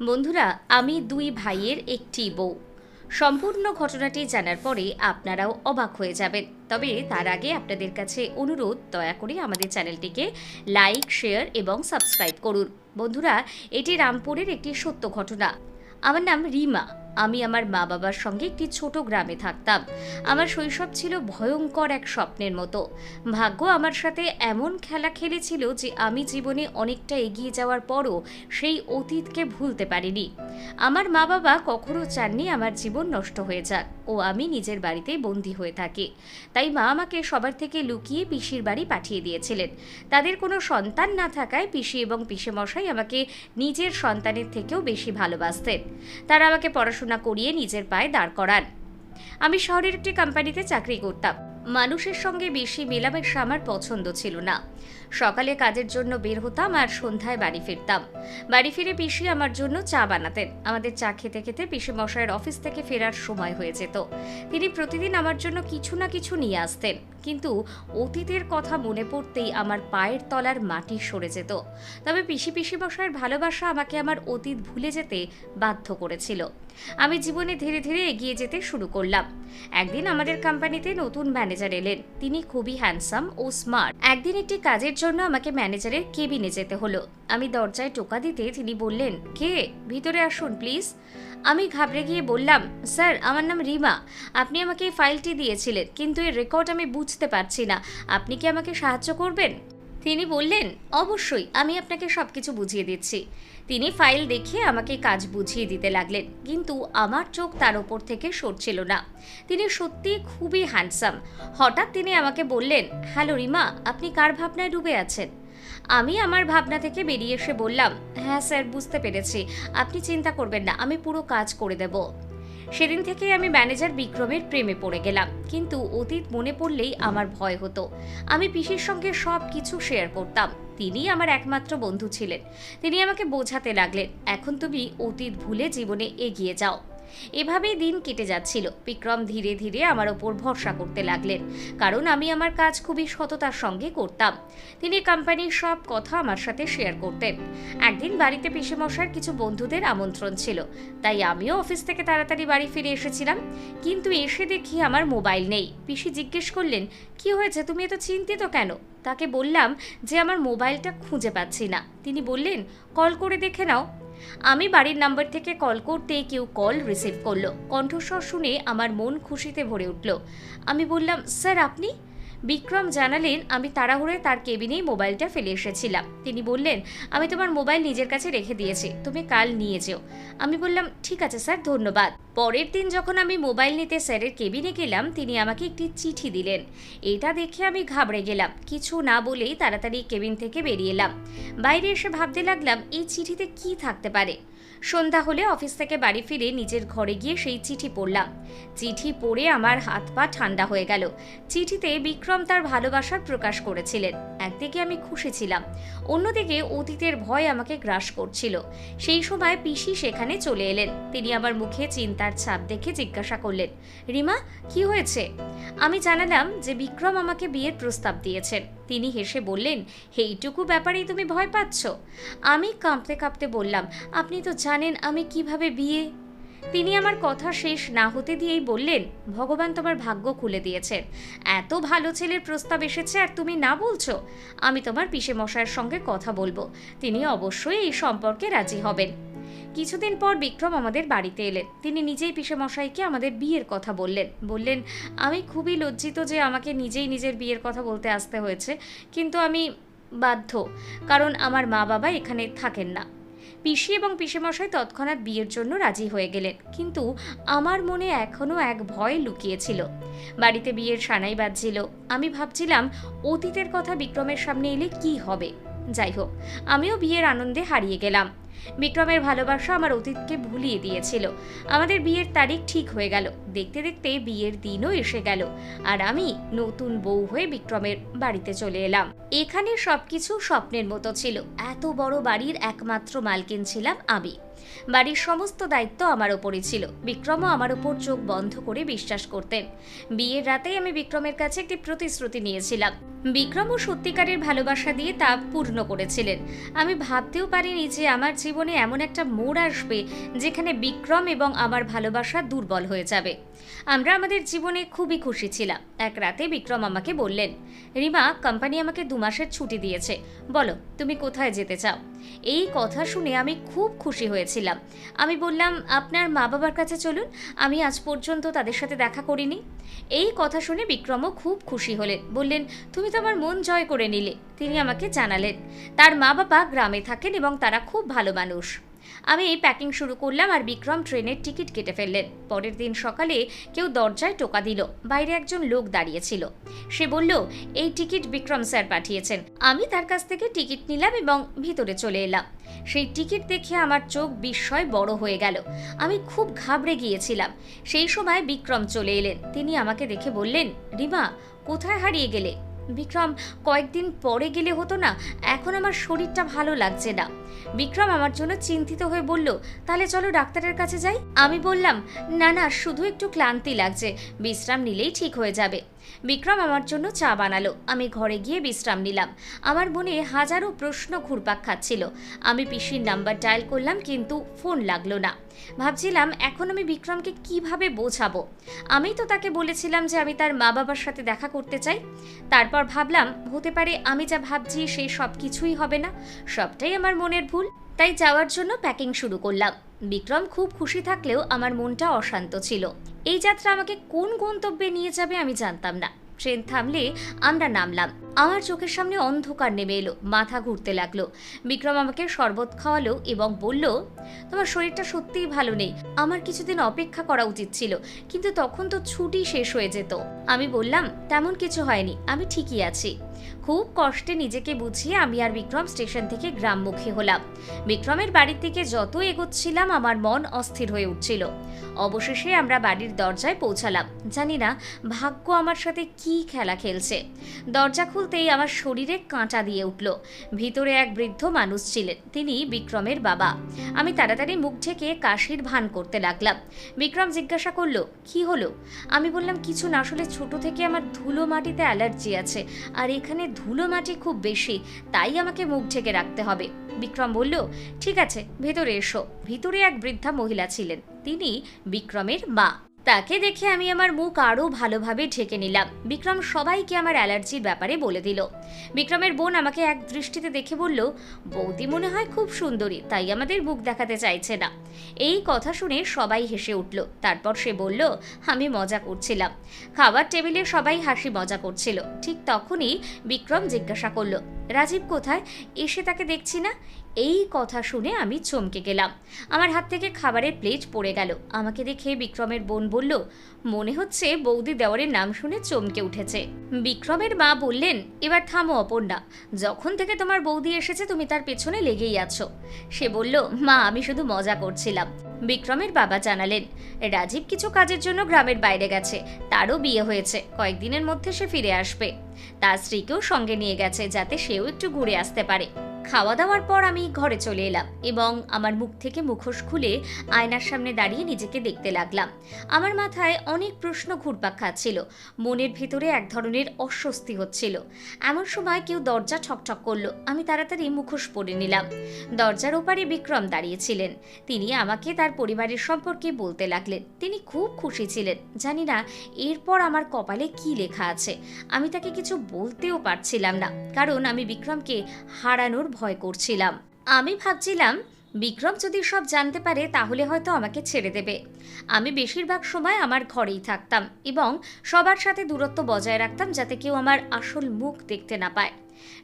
বন্ধুরা, আমি দুই ভাইয়ের একটি বউ। সম্পূর্ণ ঘটনাটি জানার পরে আপনারাও অবাক হয়ে যাবেন। তবে তার আগে আপনাদের কাছে অনুরোধ, দয়া করে আমাদের চ্যানেলটিকে লাইক, শেয়ার এবং সাবস্ক্রাইব করুন। বন্ধুরা, এটি রামপুরের একটি সত্য ঘটনা। আমার নাম রিমা। আমি আমার মা বাবার সঙ্গে একটি ছোট গ্রামে থাকতাম। আমার শৈশব ছিল ভয়ঙ্কর এক স্বপ্নের মতো। ভাগ্য আমার সাথে এমন খেলা খেলেছিল যে আমি জীবনে অনেকটা এগিয়ে যাওয়ার পরও সেই অতীতকে ভুলতে পারিনি। আমার মা বাবা কখনো চাননি আমার জীবন নষ্ট হয়ে যাক ও আমি নিজের বাড়িতেই বন্দি হয়ে থাকি। তাই মা আমাকে সবার থেকে লুকিয়ে পিসির বাড়ি পাঠিয়ে দিয়েছিলেন। তাদের কোনো সন্তান না থাকায় পিসি এবং পিসেমশাই আমাকে নিজের সন্তানের থেকেও বেশি ভালোবাসতেন। তারা আমাকে পড়াশোনা করিয়ে নিজের পায়ে দাঁড় করান। আমি শহরের একটি কোম্পানিতে চাকরি করতাম। মানুষের সঙ্গে বেশি মেলামেশা আমার পছন্দ ছিল না। সকালে কাজের জন্য বের হতাম আর সন্ধ্যায় বাড়ি ফিরতাম। বাড়ি ফিরে পিসি আমার জন্য চা বানাতেন। আমাদের চা খেতে খেতে পিসি মশাইয়ের অফিস থেকে ফেরার সময় হয়ে যেত। তিনি প্রতিদিন আমার জন্য কিছু না কিছু নিয়ে আসতেন। কিন্তু অতীতের কথা মনে পড়তেই আমার পায়ের তলার মাটি সরে যেত। তবে পিসি পিসি মশাইয়ের ভালোবাসা আমাকে আমার অতীত ভুলে যেতে বাধ্য করেছিল। আমি জীবনে ধীরে ধীরে এগিয়ে যেতে শুরু করলাম। একদিন আমাদের কোম্পানিতে নতুন ম্যানেজার এলেন। তিনি খুবই হ্যান্ডসাম ও স্মার্ট। একদিন একটি কাজের জন্য আমাকে ম্যানেজারের কেবিনে যেতে হলো। আমি দরজায় টোকা দিতে তিনি বললেন, কে? ভিতরে আসুন, প্লিজ। আমি ঘাবড়ে গিয়ে বললাম, স্যার, আমার নাম রিমা। আপনি আমাকে এই ফাইলটি দিয়েছিলেন, কিন্তু এর রেকর্ড আমি বুঝতে পারছি না। আপনি কি আমাকে সাহায্য করবেন? তিনি বললেন, অবশ্যই, আমি আপনাকে সব কিছু বুঝিয়ে দিচ্ছি। তিনি ফাইল দেখে আমাকে কাজ বুঝিয়ে দিতে লাগলেন, কিন্তু আমার চোখ তার ওপর থেকে সরছিল না। তিনি সত্যি খুবই হ্যান্ডসাম হঠাৎ তিনি আমাকে বললেন, হ্যালো রিমা, আপনি কার ভাবনায় ডুবে আছেন? আমি আমার ভাবনা থেকে বেরিয়ে এসে বললাম হ্যাঁ স্যার, বুঝতে পেরেছি। আপনি চিন্তা করবেন না, আমি পুরো কাজ করে দেব। সেদিন থেকেই আমি ম্যানেজার বিক্রমের প্রেমে পড়ে গেলাম। কিন্তু অতীত মনে পড়লেই আমার ভয় হতো। আমি পিসির সঙ্গে সব কিছু শেয়ার করতাম। তিনি আমার একমাত্র বন্ধু ছিলেন। তিনি আমাকে বোঝাতে লাগলেন, এখন তুমি অতীত ভুলে জীবনে এগিয়ে যাও। এভাবেই দিন কেটে যাচ্ছিল। বিক্রম ধীরে ধীরে আমার ওপর ভরসা করতে লাগলেন, কারণ আমি আমার কাজ খুবই সততার সঙ্গে করতাম। তিনি কোম্পানির সব কথা আমার সাথে শেয়ার করতেন। একদিন বাড়িতে পিসেমশার কিছু বন্ধুদের আমন্ত্রণ ছিল, তাই আমিও অফিস থেকে তাড়াতাড়ি বাড়ি ফিরে এসেছিলাম, কিন্তু এসে দেখি আমার মোবাইল নেই। পিসি জিজ্ঞেস করলেন, কি হয়েছে? তুমি এত চিন্তিত কেন? তাকে বললাম যে, আমার মোবাইলটা খুঁজে পাচ্ছি না। তিনি বললেন, কল করে দেখে নাও। আমি বাড়ির নাম্বার থেকে কল করতে কেউ কল রিসিভ করল। কণ্ঠস্বর শুনে আমার মন খুশিতে ভরে উঠল। আমি বললাম, স্যার, আপনি? বিক্রম জানালেন, আমি তাড়াহুড়োয় তার কেবিনেই মোবাইলটা ফেলে এসেছিলাম। তিনি বললেন, আমি তোমার মোবাইল নিজের কাছে রেখে দিয়েছি, তুমি কাল নিয়ে যেও। আমি বললাম, ঠিক আছে স্যার, ধন্যবাদ। পরের দিন যখন আমি মোবাইল নিতে স্যারের কেবিনে গেলাম, তিনি আমাকে একটি চিঠি দিলেন। এটা দেখে আমি ঘাবড়ে গেলাম। কিছু না বলেই তাড়াতাড়ি কেবিন থেকে বেরিয়ে এলাম। বাইরে এসে ভাবতে লাগলাম, এই চিঠিতে কি থাকতে পারে? সন্ধ্যা হলে অফিস থেকে বাড়ি ফিরে নিজের ঘরে গিয়ে সেই চিঠি পড়লাম। চিঠি পড়ে আমার হাত পা ঠান্ডা হয়ে গেল। চিঠিতে বিক্রম তার ভালোবাসার প্রকাশ করেছিলেন। একদিকে আমি খুশি ছিলাম, অন্যদিকে অতীতের ভয় আমাকে গ্রাস করছিল। সেই সময় পিসি সেখানে চলে এলেন। তিনি আমার মুখে চিন্তার ছাপ দেখে জিজ্ঞাসা করলেন, রিমা, কি হয়েছে? আমি জানালাম যে বিক্রম আমাকে বিয়ের প্রস্তাব দিয়েছেন। তিনি হেসে বললেন, এইটুকু ব্যাপারেই তুমি ভয় পাচ্ছ? আমি কাঁপতে কাঁপতে বললাম, আপনি তো জানেন আমি কীভাবে বিয়ে? তিনি আমার কথা শেষ না হতে দিয়েই বললেন, ভগবান তোমার ভাগ্য খুলে দিয়েছেন এত ভালো ছেলের প্রস্তাব এসেছে আর তুমি না বলছো? আমি তোমার পিসে মশাইয়ের সঙ্গে কথা বলব। তিনি অবশ্যই এই সম্পর্কে রাজি হবেন। কিছুদিন পর বিক্রম আমাদের বাড়িতে এলেন। তিনি নিজেই মশাইকে আমাদের বিয়ের কথা বললেন। বললেন, আমি খুবই লজ্জিত যে আমাকে নিজেই নিজের বিয়ের কথা বলতে আসতে হয়েছে, কিন্তু আমি বাধ্য, কারণ আমার মা বাবা এখানে থাকেন না। পিসি এবং পিসেমশাই তৎক্ষণাৎ বিয়ের জন্য রাজি হয়ে গেলেন, কিন্তু আমার মনে এখনও এক ভয় লুকিয়েছিল। বাড়িতে বিয়ের সানাই বাজছিল। আমি ভাবছিলাম, অতীতের কথা বিক্রমের সামনে এলে কি হবে? যাই হোক, আমিও বিয়ের আনন্দে হারিয়ে গেলাম। বিক্রমের ভালোবাসা আমার অতীতকে ভুলিয়ে দিয়েছিল। আমাদের বিয়ের তারিখ ঠিক হয়ে গেল। দেখতে দেখতে বিয়ের দিনও এসে গেল। আর আমি নতুন বউ হয়ে বিক্রমের বাড়িতে চলে এলাম। এখানে সবকিছু স্বপ্নের মতো ছিল। এত বড় বাড়ির একমাত্র মালকিন ছিলাম আমি। বাড়ির সমস্ত দায়িত্ব আমার ওপরই ছিল। বিক্রমও আমার ওপর চোখ বন্ধ করে বিশ্বাস করতেন। বিয়ের রাতেই আমি বিক্রমের কাছে একটি প্রতিশ্রুতি নিয়েছিলাম। বিক্রমও সত্যিকারের ভালোবাসা দিয়ে তা পূর্ণ করেছিলেন। আমি ভাবতেও পারিনি যে আমার জীবনে এমন একটা মোড় আসবে যেখানে বিক্রম এবং আমার ভালোবাসা দুর্বল হয়ে যাবে। আমরা আমাদের জীবনে খুবই খুশি ছিলাম। এক রাতে বিক্রম আমাকে বললেন, রিমা কোম্পানি আমাকে দু মাসের ছুটি দিয়েছে। বলো, তুমি কোথায় যেতে চাও? এই কথা শুনে আমি খুব খুশি হয়েছিলাম। আমি বললাম, আপনার মা বাবার কাছে চলুন, আমি আজ পর্যন্ত তাদের সাথে দেখা করিনি। এই কথা শুনে বিক্রমও খুব খুশি হলেন। বললেন, তুমি তো আমার মন জয় করে নিলে। তিনি আমাকে জানালেন, তার মা বাবা গ্রামে থাকেন এবং তারা খুব ভালো মানুষ। আমি প্যাকিং শুরু করলাম আর বিক্রম ট্রেনের টিকিট কেটে ফেললেন। পরের দিন সকালে কেউ দরজায় টোকা দিল। বাইরে একজন লোক দাঁড়িয়েছিল সে বলল, এই টিকিট বিক্রম স্যার পাঠিয়েছেন। আমি তার কাছ থেকে টিকিট নিলাম এবং ভিতরে চলে এলাম। সেই টিকিট দেখে আমার চোখ বিস্ময় বড় হয়ে গেল। আমি খুব ঘাবড়ে গিয়েছিলাম। সেই সময় বিক্রম চলে এলেন। তিনি আমাকে দেখে বললেন, রিমা, কোথায় হারিয়ে গেলে? বিক্রম, কয়েকদিন পরে গেলে হতো না, এখন আমার শরীরটা ভালো লাগছে না। বিক্রম আমার জন্য চিন্তিত হয়ে বলল, তাহলে চলো ডাক্তারের কাছে যাই? আমি বললাম, না না, শুধু একটু ক্লান্তি লাগছে, বিশ্রাম নিলেই ঠিক হয়ে যাবে। বিক্রম আমার জন্য চা বানালো। আমি ঘরে গিয়ে বিশ্রাম নিলাম। আমার মনে হাজারো প্রশ্ন ঘুরপাক খাচ্ছিল। আমি পিসির নাম্বার ডায়াল করলাম কিন্তু ফোন লাগল না। ভাবছিলাম, এখন আমি বিক্রমকে কীভাবে বোঝাবো? আমি তো তাকে বলেছিলাম যে আমি তার মা বাবার সাথে দেখা করতে চাই। তারপর ভাবলাম, হতে পারে আমি যা ভাবছি সেই সব কিছুই হবে না। সবটাই আমার মনের ভুল। তাই যাওয়ার জন্য প্যাকিং শুরু করলাম। বিক্রম খুব খুশি থাকলেও আমার মনটা অশান্ত ছিল। এই যাত্রা আমাকে কোন গন্তব্যে নিয়ে যাবে আমি জানতাম না। ট্রেন থামলে আমরা নামলাম। আমার চোখের সামনে অন্ধকার নেমে এলো, মাথা ঘুরতে লাগল। বিক্রম আমাকে শরবত খাওয়ালো এবং বলল, তোমার শরীরটা সত্যিই ভালো নেই। আমার কিছুদিন অপেক্ষা করা উচিত ছিল, কিন্তু তখন তো ছুটি শেষ হয়ে যেত। আমি বললাম, তেমন কিছু হয়নি, আমি ঠিকই আছি। খুব কষ্টে নিজেকে বুঝিয়ে আমি আর বিক্রম স্টেশন থেকে গ্রামমুখী হলাম। বিক্রমের বাড়ির দিকে যত এগোচ্ছিলাম, আমার মন অস্থির হয়ে উঠছিল। অবশেষে আমরা বাড়ির দরজায় পৌঁছালাম। জানি না, ভাগ্য আমার সাথে কি খেলা খেলছে। দরজা খুলতেই আমার শরীরে কাঁটা দিয়ে উঠল। ভিতরে এক বৃদ্ধ মানুষ ছিলেন, তিনি বিক্রমের বাবা। আমি তাড়াতাড়ি মুখ ঢেকে কাশির ভান করতে লাগলাম। বিক্রম জিজ্ঞাসা করল, কি হলো? আমি বললাম, কিছু না, আসলে ছোট থেকে আমার ধুলো মাটিতে অ্যালার্জি আছে, আর এখানে ধুলো মাটি খুব বেশি, তাই আমাকে মুখ ঢেকে রাখতে হবে। বিক্রম বলল, ঠিক আছে, ভেতরে এসো। ভিতরে এক বৃদ্ধা মহিলা ছিলেন। তিনি বিক্রমের মা। তাকে দেখে আমি আমার মুখ আরও ভালোভাবে ঢেকে নিলাম। বিক্রম সবাইকে আমার অ্যালার্জির ব্যাপারে বলে দিল। বিক্রমের বোন আমাকে এক দৃষ্টিতে দেখে বলল, বৌদি মনে হয় খুব সুন্দরী, তাই আমাদের মুখ দেখাতে চাইছে না। এই কথা শুনে সবাই হেসে উঠল। তারপর সে বলল, আমি মজা করছিলাম। খাবার টেবিলে সবাই হাসি মজা করছিল। ঠিক তখনই বিক্রম জিজ্ঞাসা করল, রাজীব কোথায়? এসে তাকে দেখছি না? এই কথা শুনে আমি চমকে গেলাম। আমার হাত থেকে খাবারের প্লেট পড়ে গেল। আমাকে দেখে বিক্রমের বোন বলল, মনে হচ্ছে বৌদি দেওয়ারের নাম শুনে চমকে উঠেছে। বিক্রমের মা বললেন, এবার থামো অপর্ণা। যখন থেকে তোমার বৌদি এসেছে, তুমি তার পেছনে লেগেই আছো। সে বলল, মা, আমি শুধু মজা করছিলাম। বিক্রমের বাবা জানালেন, রাজীব কিছু কাজের জন্য গ্রামের বাইরে গেছে। তারও বিয়ে হয়েছে। কয়েকদিনের মধ্যে সে ফিরে আসবে। তার স্ত্রীকেও সঙ্গে নিয়ে গেছে যাতে সেও একটু ঘুরে আসতে পারে। খাওয়া দাওয়ার পর আমি ঘরে চলে এলাম এবং আমার মুখ থেকে মুখোশ খুলে আয়নার সামনে দাঁড়িয়ে নিজেকে দেখতে লাগলাম। আমার মাথায় অনেক প্রশ্ন ঘুরপাক খাচ্ছিল। মনের ভিতরে এক ধরনের অস্বস্তি হচ্ছিল। এমন সময় কেউ দরজা ঠকঠক করল। আমি তাড়াতাড়ি মুখোশ পরে নিলাম। দরজার ওপারে বিক্রম দাঁড়িয়েছিলেন। তিনি আমাকে তার পরিবারের সম্পর্কে বলতে লাগলেন। তিনি খুব খুশি ছিলেন। জানি না এরপর আমার কপালে কি লেখা আছে। আমি তাকে কিছু বলতেও পারছিলাম না, কারণ আমি বিক্রমকে হারানোর ভয় করছিলাম। আমি ভাবছিলাম, বিক্রম যদি সব জানতে পারে, তাহলে হয়তো আমাকে ছেড়ে দেবে। আমি বেশিরভাগ সময় আমার ঘরেই থাকতাম এবং সবার সাথে দূরত্ব বজায় রাখতাম যাতে কেউ আমার আসল মুখ দেখতে না পায়।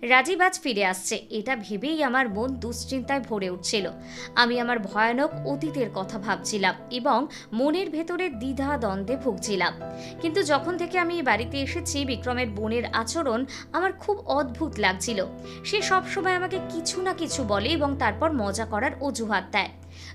রাজীব আজ ফিরে আসছে। এটা ভেবেই আমার মন দুশ্চিন্তায় ভরে উঠছিল। আমি আমার ভয়ানক অতীতের কথা ভাবছিলাম এবং মনের ভেতরে দ্বিধা দ্বন্দ্বে ভুগছিলাম। কিন্তু যখন থেকে আমি এই বাড়িতে এসেছি, বিক্রমের বোনের আচরণ আমার খুব অদ্ভুত লাগছিল। সে সবসময় আমাকে কিছু না কিছু বলে এবং তারপর মজা করার অজুহাত দেয়।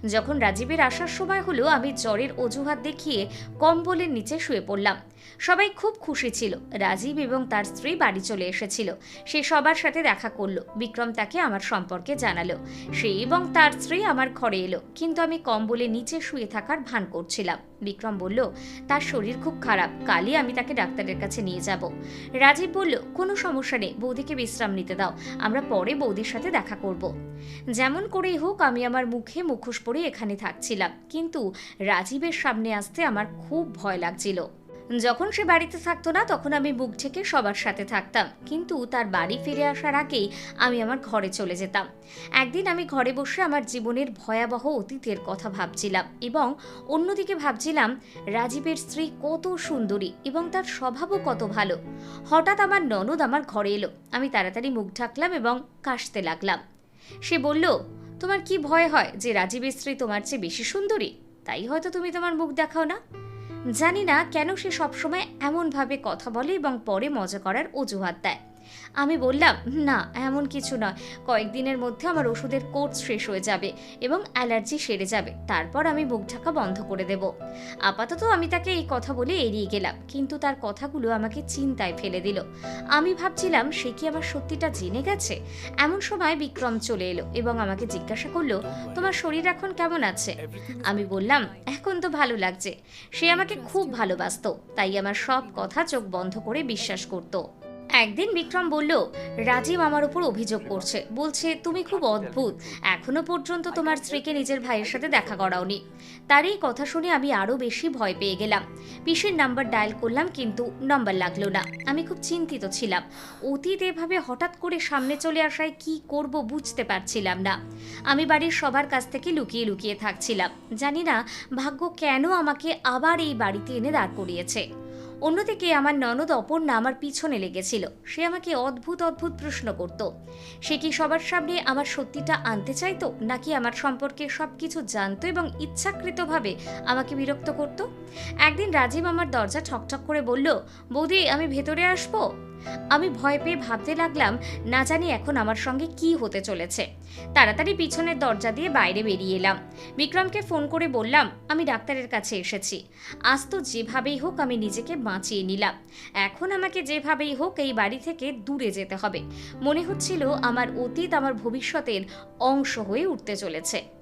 যখন রাজীবের আসার সময় হলো, আমি জ্বরের অজুহাত দেখিয়ে কম্বলের নিচে শুয়ে পড়লাম। সবাই খুব খুশি ছিল। রাজীব এবং তার স্ত্রী বাড়ি চলে এসেছিল। সে সবার সাথে দেখা করল। বিক্রম তাকে আমার সম্পর্কে জানালো। সে এবং তার স্ত্রী আমার ঘরে এলো। কিন্তু আমি কম্বলে নিচে শুয়ে থাকার ভান করছিলাম। বিক্রম বলল, তার শরীর খুব খারাপ, কালই আমি তাকে ডাক্তারের কাছে নিয়ে যাব। রাজীব বলল, কোনো সমস্যা নেই, বৌদিকে বিশ্রাম নিতে দাও, আমরা পরে বৌদির সাথে দেখা করব। যেমন করেই হোক, আমি আমার মুখে মুখোশ পরে এখানে থাকছিলাম, কিন্তু রাজীবের সামনে আসতে আমার খুব ভয় লাগছিল। যখন সে বাড়িতে থাকতো না, তখন আমি মুখ ঢেকে সবার সাথে থাকতাম। কিন্তু তার বাড়ি ফিরে আসার আগেই আমি আমার ঘরে চলে যেতাম। একদিন আমি ঘরে বসে আমার জীবনের ভয়াবহ অতীতের কথা ভাবছিলাম এবং অন্যদিকে ভাবছিলাম, রাজীবের স্ত্রী কত সুন্দরী এবং তার স্বভাবও কত ভালো। হঠাৎ আমার ননদ আমার ঘরে এলো। আমি তাড়াতাড়ি মুখ ঢাকলাম এবং কাশতে লাগলাম। সে বলল, তোমার কি ভয় হয় যে রাজীবের স্ত্রী তোমার চেয়ে বেশি সুন্দরী? তাই হয়তো তুমি তোমার মুখ দেখাও না। জানি না কেন সে সবসময় এমনভাবে কথা বলে এবং পরে মজা করার অজুহাত দেয়। আমি বললাম, না, এমন কিছু নয়। কয়েকদিনের মধ্যে আমার ওষুধের কোর্স শেষ হয়ে যাবে এবং অ্যালার্জি সেরে যাবে। তারপর আমি মুখ ঢাকা বন্ধ করে দেব। আপাতত আমি তাকে এই কথা বলে এড়িয়ে গেলাম, কিন্তু তার কথাগুলো আমাকে চিন্তায় ফেলে দিল। আমি ভাবছিলাম, সে কি আমার সত্যিটা জেনে গেছে? এমন সময় বিক্রম চলে এলো এবং আমাকে জিজ্ঞাসা করল, তোমার শরীর এখন কেমন আছে? আমি বললাম, এখন তো ভালো লাগছে। সে আমাকে খুব ভালোবাসতো, তাই আমার সব কথা চোখ বন্ধ করে বিশ্বাস করতো। একদিন বিক্রম বলল, রাজীব আমার উপর অভিযোগ করছে। বলছে, তুমি খুব অদ্ভুত। এখনও পর্যন্ত তোমার স্ত্রীকে নিজের ভাইয়ের সাথে দেখা করাওনি। তার এই কথা শুনে আমি আরও বেশি ভয় পেয়ে গেলাম। পিসের নাম্বার ডায়াল করলাম, কিন্তু নাম্বার লাগল না। আমি খুব চিন্তিত ছিলাম। অতীত এভাবে হঠাৎ করে সামনে চলে আসায় কি করব বুঝতে পারছিলাম না। আমি বাড়ির সবার কাছ থেকে লুকিয়ে লুকিয়ে থাকছিলাম। জানি না ভাগ্য কেন আমাকে আবার এই বাড়িতে এনে দাঁড় করিয়েছে। অন্যদিকে আমার ননদ অপর্ণা আমার পিছনে লেগেছিল। সে আমাকে অদ্ভুত অদ্ভুত প্রশ্ন করত। সে কি সবার সামনে আমার সত্যিটা আনতে চাইতো, নাকি আমার সম্পর্কে সব কিছু জানতো এবং ইচ্ছাকৃতভাবে আমাকে বিরক্ত করত? একদিন রাজীব আমার দরজা ঠকঠক করে বলল, বৌদি, আমি ভেতরে আসব? আমি ভয় পেয়ে ভাবতে লাগলাম, না জানি এখন আমার সঙ্গে কি হতে চলেছে। তাড়াতাড়ি পিছনের দরজা দিয়ে বাইরে বেরিয়ে এলাম। বিক্রমকে ফোন করে বললাম, আমি ডাক্তারের কাছে এসেছি। আজ তো যেভাবেই হোক আমি নিজেকে বাঁচিয়ে নিলাম। এখন আমাকে যেভাবেই হোক এই বাড়ি থেকে দূরে যেতে হবে। মনে হচ্ছিল আমার অতীত আমার ভবিষ্যতের অংশ হয়ে উঠতে চলেছে।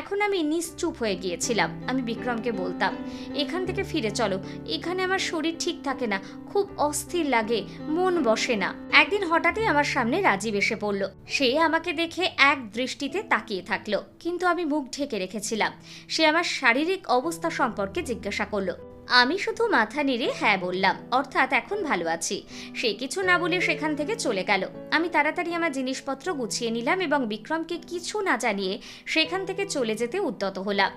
এখন আমি নিশ্চুপ হয়ে গিয়েছিলাম, আমি বিক্রমকে বলতাম, এখান থেকে ফিরে চলো, এখানে আমার শরীর ঠিক থাকে না, খুব অস্থির লাগে, মন বসে না। একদিন হঠাৎই আমার সামনে রাজীব এসে পড়ল, সে আমাকে দেখে এক দৃষ্টিতে তাকিয়ে থাকল, কিন্তু আমি মুখ ঢেকে রেখেছিলাম, সে আমার শারীরিক অবস্থা সম্পর্কে জিজ্ঞাসা করল আমি শুধু মাথা নেড়ে হ্যাঁ বললাম, অর্থাৎ এখন ভালো আছি। সে কিছু না বলে সেখান থেকে চলে গেল। আমি তাড়াতাড়ি আমার জিনিসপত্র গুছিয়ে নিলাম এবং বিক্রমকে কিছু না জানিয়ে সেখান থেকে চলে যেতে উদ্যত হলাম।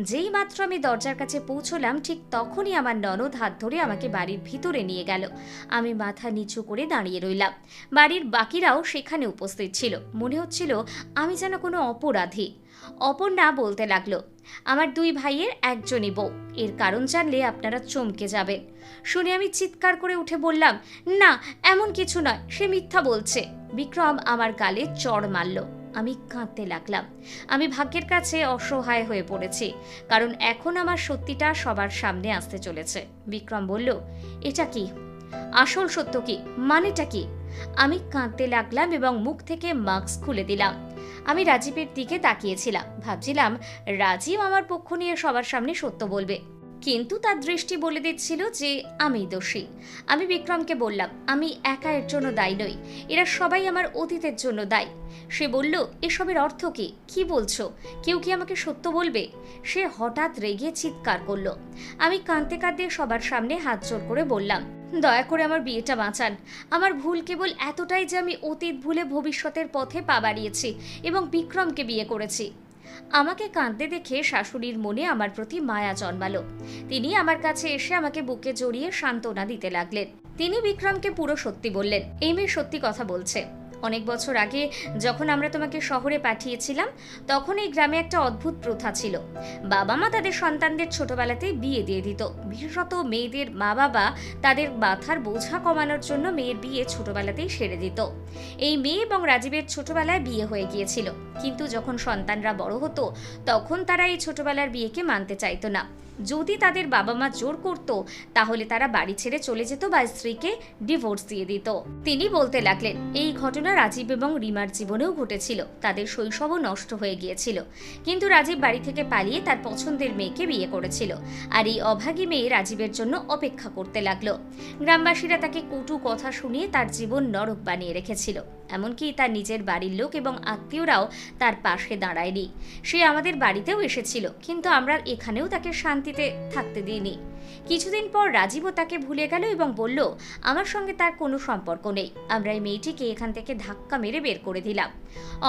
যেই মাত্র আমি দরজার কাছে পৌঁছলাম, ঠিক তখনই আমার ননদ হাত ধরে আমাকে বাড়ির ভিতরে নিয়ে গেল। আমি মাথা নিচু করে দাঁড়িয়ে রইলাম। বাড়ির বাকিরাও সেখানে উপস্থিত ছিল। মনে হচ্ছিল আমি যেন কোনো অপরাধী। অপর্ণা বলতে লাগল। আমার দুই ভাইয়ের একজনই বউ। এর কারণ জানলে আপনারা চমকে যাবেন। শুনে আমি চিৎকার করে উঠে বললাম, না, এমন কিছু নয়, সে মিথ্যা বলছে। বিক্রম আমার গালে চড় মারল। আমি কাঁদতে লাগলাম। আমি ভাগ্যের কাছে অসহায় হয়ে পড়েছি, কারণ এখন আমার সত্যিটা সবার সামনে আসতে চলেছে। বিক্রম বলল, এটা কি? আসল সত্য কি? মানেটা কি? আমি কাঁদতে লাগলাম এবং মুখ থেকে মাস্ক খুলে দিলাম। আমি রাজীবের দিকে তাকিয়েছিলাম। ভাবছিলাম, রাজীব আমার পক্ষ নিয়ে সবার সামনে সত্য বলবে। কিন্তু তার দৃষ্টি বলে দিচ্ছিল যে আমি দোষী। আমি বিক্রমকে বললাম, আমি একা এর জন্য দায়ী নই। এরা সবাই আমার অতীতের জন্য দায়ী। সে বলল, এসবের অর্থ কি? কি বলছো? কেউ কি আমাকে সত্য বলবে? সে হঠাৎ রেগে চিৎকার করল। আমি কাঁদতে কাঁদতে সবার সামনে হাত জোর করে বললাম দয়া করে আমার বিয়েটা বাঁচান। আমার ভুল কেবল এতটাই যে আমি অতীত ভুলে ভবিষ্যতের পথে পা বাড়িয়েছি এবং বিক্রমকে বিয়ে করেছি। আমাকে কাঁদতে দেখে শাশুড়ির মনে আমার প্রতি মায়া জন্মালো। তিনি আমার কাছে এসে আমাকে বুকে জড়িয়ে সান্ত্বনা দিতে লাগলেন। তিনি বিক্রমকে পুরো সত্যি বললেন। এই মেয়ে সত্যি কথা বলছে। অনেক বছর আগে যখন আমরা তোমাকে শহরে পাঠিয়েছিলাম, তখন এই গ্রামে একটা অদ্ভুত প্রথা ছিল। বাবা মা তাদের সন্তানদের ছোটবেলাতেই বিয়ে দিয়ে দিত। বিশেষত মেয়েদের মা বাবা তাদের মাথার বোঝা কমানোর জন্য মেয়ের বিয়ে ছোটবেলাতেই সেরে দিত। এই মেয়ে এবং রাজীবের ছোটবেলায় বিয়ে হয়ে গিয়েছিল। কিন্তু যখন সন্তানরা বড় হতো, তখন তারা এই ছোটবেলার বিয়েকে মানতে চাইতো না। যদি তাদের বাবা মা জোর করত, তাহলে তারা বাড়ি ছেড়ে চলে যেত বা স্ত্রীকে ডিভোর্স দিয়ে দিত। তিনি বলতে লাগলেন, এই ঘটনা রাজীব এবং রিমার জীবনেও ঘটেছিল। তাদের শৈশবও নষ্ট হয়ে গিয়েছিল। কিন্তু রাজীব বাড়ি থেকে পালিয়ে তার পছন্দের মেয়েকে বিয়ে করেছিল। আর এই অভাগী মেয়ে রাজীবের জন্য অপেক্ষা করতে লাগল। গ্রামবাসীরা তাকে কটু কথা শুনিয়ে তার জীবন নরক বানিয়ে রেখেছিল। এমনকি তার নিজের বাড়ির লোক এবং আত্মীয়রাও তার পাশে দাঁড়ায়নি। সে আমাদের বাড়িতেও এসেছিল, কিন্তু আমরা এখানেও তাকে শান্তিতে থাকতে দিইনি। কিছুদিন পর রাজীবও তাকে ভুলে গেল এবং বলল, আমার সঙ্গে তার কোনো সম্পর্ক নেই। আমরা এই মেয়েটিকে এখান থেকে ধাক্কা মেরে বের করে দিলাম।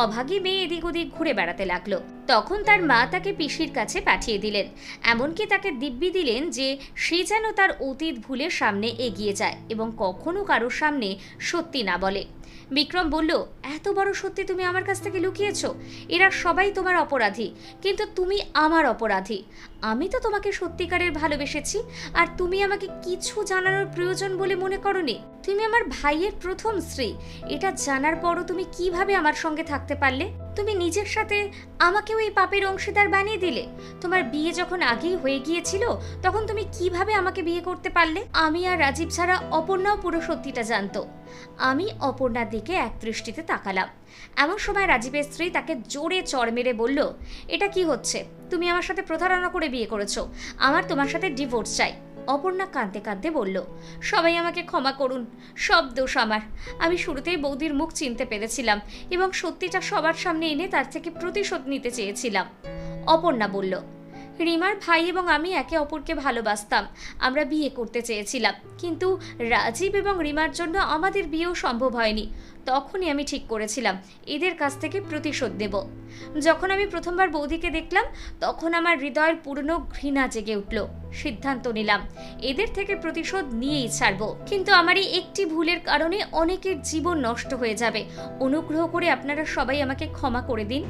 অভাগী মেয়ে এদিক ওদিক ঘুরে বেড়াতে লাগল। তখন তার মা তাকে পিসির কাছে পাঠিয়ে দিলেন। এমনকি তাকে দিব্যি দিলেন যে সে যেন তার অতীত ভুলে সামনে এগিয়ে যায় এবং কখনো কারোর সামনে সত্যি না বলে। বিক্রম বলল, এত বড় সত্যি তুমি আমার কাছ থেকে লুকিয়েছ? এরা সবাই তোমার অপরাধী, কিন্তু তুমি আমার অপরাধী। আমি তো তোমাকে সত্যিকারের ভালোবেসেছি, আর তুমি আমাকে কিছু জানানোর প্রয়োজন বলে মনে করনি। তুমি আমার ভাইয়ের প্রথম স্ত্রী। এটা জানার পরও তুমি কীভাবে আমার সঙ্গে থাকতে পারলে? তুমি নিজের সাথে আমাকেও এই পাপের অংশীদার বানিয়ে দিলে। তোমার বিয়ে যখন আগেই হয়ে গিয়েছিল, তখন তুমি কীভাবে আমাকে বিয়ে করতে পারলে? আমি আর রাজীব ছাড়া অপর্ণাও পুরো সত্যিটা জানতো। আমি অপর্ণার দিকে এক দৃষ্টিতে তাকালাম। এমন সময় রাজীবের স্ত্রী তাকে জোরে চড় মেরে বলল, এটা কি হচ্ছে? তুমি আমার সাথে প্রতারণা করে বিয়ে করেছ। আমার তোমার সাথে ডিভোর্স চাই। অপর্ণা কাঁদতে কাঁদতে বলল, সবাই আমাকে ক্ষমা করুন, সব দোষ আমার। আমি শুরুতেই বৌদির মুখ চিনতে পেরেছিলাম এবং সত্যিটা সবার সামনে এনে তার থেকে প্রতিশোধ নিতে চেয়েছিলাম। অপর্ণা বলল, রিমার ভাই এবং আমি একে অপরকে ভালোবাসতাম, আমরা বিয়ে করতে চেয়েছিলাম। কিন্তু রাজীব এবং রিমার জন্য আমাদের বিয়েও সম্ভব হয়নি। তখনই আমি ঠিক করেছিলাম, এদের কাছ থেকে প্রতিশোধ দেব যখন আমি প্রথমবার বৌদিকে দেখলাম, তখন আমার হৃদয়ের পুরনো ঘৃণা জেগে উঠল। সিদ্ধান্ত নিলাম। এদের থেকে প্রতিশোধ নিয়েই ছাড়বো। কিন্তু আমার এই একটি ভুলের কারণে অনেকের জীবন নষ্ট হয়ে যাবে। অনুগ্রহ করে আপনারা সবাই আমাকে ক্ষমা করে দিন।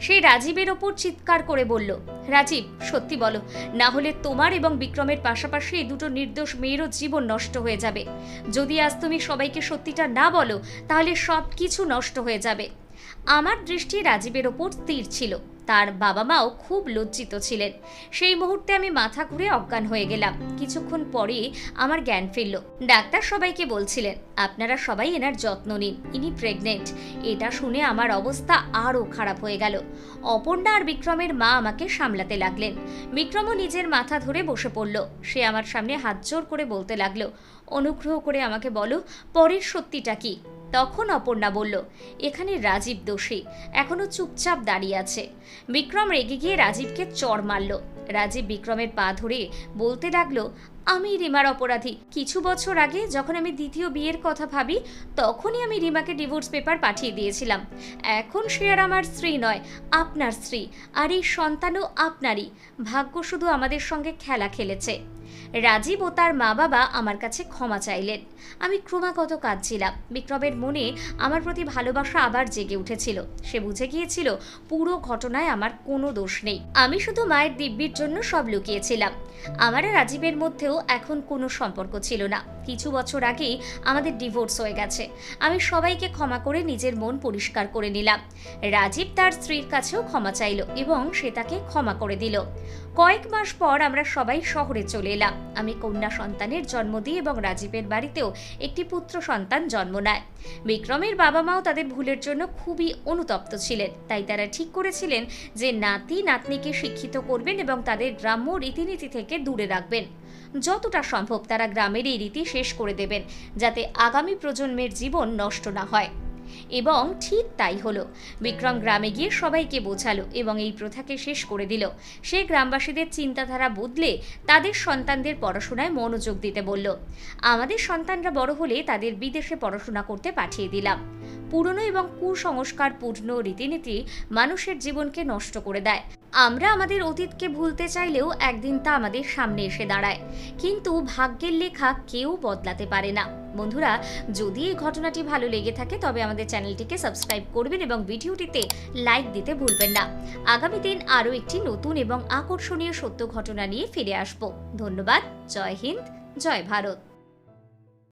সেই রাজীবের ওপর চিৎকার করে বলল, রাজীব, সত্যি বলো, না হলে তোমার এবং বিক্রমের পাশাপাশি এই দুটো নির্দোষ মেয়েরও জীবন নষ্ট হয়ে যাবে। যদি আজ তুমি সবাইকে সত্যিটা না বলো, তাহলে সব কিছু নষ্ট হয়ে যাবে। আমার দৃষ্টি রাজীবের ওপর স্থির ছিল। তার বাবা মাও খুব লজ্জিত ছিলেন। সেই মুহূর্তে আমি মাথা ঘুরে অজ্ঞান হয়ে গেলাম। কিছুক্ষণ পরে আমার জ্ঞান ফিরল। ডাক্তার সবাইকে বলছিলেন, আপনারা সবাই এনার যত্ন নিন, ইনি প্রেগনেন্ট। এটা শুনে আমার অবস্থা আরও খারাপ হয়ে গেল। অপর্ণা আর বিক্রমের মা আমাকে সামলাতে লাগলেন। বিক্রমও নিজের মাথা ধরে বসে পড়ল। সে আমার সামনে হাত জোর করে বলতে লাগল, অনুগ্রহ করে আমাকে বলো, পরের সত্যিটা কি? তখন অপর্ণা বলল, এখানে রাজীব দোষী। এখনও চুপচাপ দাঁড়িয়ে আছে। বিক্রম রেগে গিয়ে রাজীবকে চড় মারল। রাজীব বিক্রমের পা ধরে বলতে লাগল, আমি রিমার অপরাধী। কিছু বছর আগে যখন আমি দ্বিতীয় বিয়ের কথা ভাবি, তখনই আমি রিমাকে ডিভোর্স পেপার পাঠিয়ে দিয়েছিলাম। এখন সে আর আমার স্ত্রী নয়, আপনার স্ত্রী। আর এই সন্তানও আপনারই। ভাগ্য শুধু আমাদের সঙ্গে খেলা খেলেছে। রাজীব ও তার মা বাবা আমার কাছে ক্ষমা চাইলেন। আমি ক্রমাগত কাঁদছিলাম। বিক্রমের মনে আমার প্রতি ভালোবাসা আবার জেগে উঠেছিল। সে বুঝে গিয়েছিল পুরো ঘটনায় আমার কোনো দোষ নেই। আমি শুধু মায়ের দিব্যির জন্য সব লুকিয়েছিলাম। আমার রাজীবের মধ্যেও এখন কোনো সম্পর্ক ছিল না। কিছু বছর আগেই আমাদের ডিভোর্স হয়ে গেছে। আমি সবাইকে ক্ষমা করে নিজের মন পরিষ্কার করে নিলাম। রাজীব তার স্ত্রীর কাছেও ক্ষমা চাইল এবং সে তাকে ক্ষমা করে দিল। কয়েক মাস পর আমরা সবাই শহরে চলে এলাম। আমি কন্যা সন্তানের জন্ম দিই এবং রাজীবের বাড়িতেও একটি পুত্র সন্তান জন্ম নেয়। বিক্রমের বাবা মাও তাদের ভুলের জন্য খুবই অনুতপ্ত ছিলেন। তাই তারা ঠিক করেছিলেন যে নাতি নাতনিকে শিক্ষিত করবেন এবং তাদের গ্রাম্য রীতিনীতি থেকে দূরে রাখবেন। যতটা সম্ভব তারা গ্রামের এই রীতি শেষ করে দেবেন, যাতে আগামী প্রজন্মের জীবন নষ্ট না হয়। এবং ঠিক তাই হলো। বিক্রম গ্রামে গিয়ে সবাইকে বোঝালো এবং এই প্রথাকে শেষ করে দিল। সে গ্রামবাসীদের চিন্তাধারা বদলে তাদের সন্তানদের পড়াশোনায় মনোযোগ দিতে বলল। আমাদের সন্তানরা বড় হলে তাদের বিদেশে পড়াশোনা করতে পাঠিয়ে দিলাম। পুরনো এবং কুসংস্কারপূর্ণ রীতিনীতি মানুষের জীবনকে নষ্ট করে দেয়। আমরা আমাদের অতীতকে ভুলতে চাইলেও একদিন তা আমাদের সামনে এসে দাঁড়ায়। কিন্তু ভাগ্যের লেখা কেউ বদলাতে পারে না। বন্ধুরা, যদি এই ঘটনাটি ভালো লেগে থাকে, তবে আমাদের চ্যানেলটিকে সাবস্ক্রাইব করবেন এবং ভিডিওটিতে লাইক দিতে ভুলবেন না। আগামী দিন আরও একটি নতুন এবং আকর্ষণীয় সত্য ঘটনা নিয়ে ফিরে আসব। ধন্যবাদ, জয় হিন্দ, জয় ভারত।